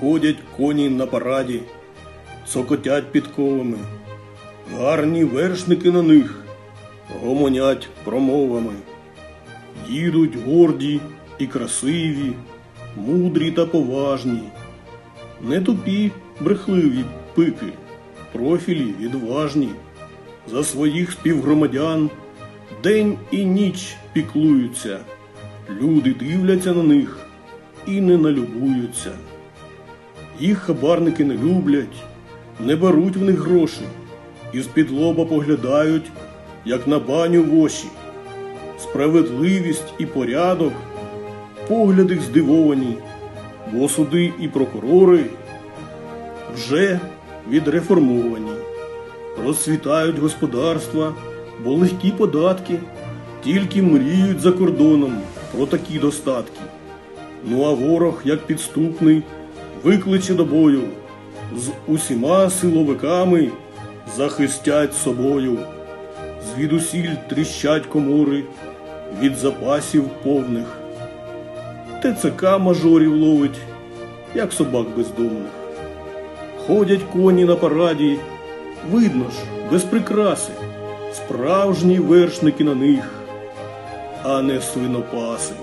Ходять коні на параді, цокотять підковами, гарні вершники на них, гомонять промовами. Їдуть горді і красиві, мудрі та поважні, не тупі, брехливі пики, профілі відважні, за своїх співгромадян день і ніч піклуються, люди дивляться на них і не налюбуються. Їх хабарники не люблять, не беруть в них гроші, і з-під лоба поглядають, як на баню воші. Справедливість і порядок, погляд їх здивовані, бо суди і прокурори вже відреформовані. Розцвітають господарства, бо легкі податки, тільки мріють за кордоном про такі достатки. Ну а ворог, як підступний, викличе до бою, з усіма силовиками захистять собою. Звідусіль тріщать комори від запасів повних. ТЦК мажорів ловить, як собак бездомних. Ходять коні на параді, видно ж, без прикраси, справжні вершники на них, а не свинопаси.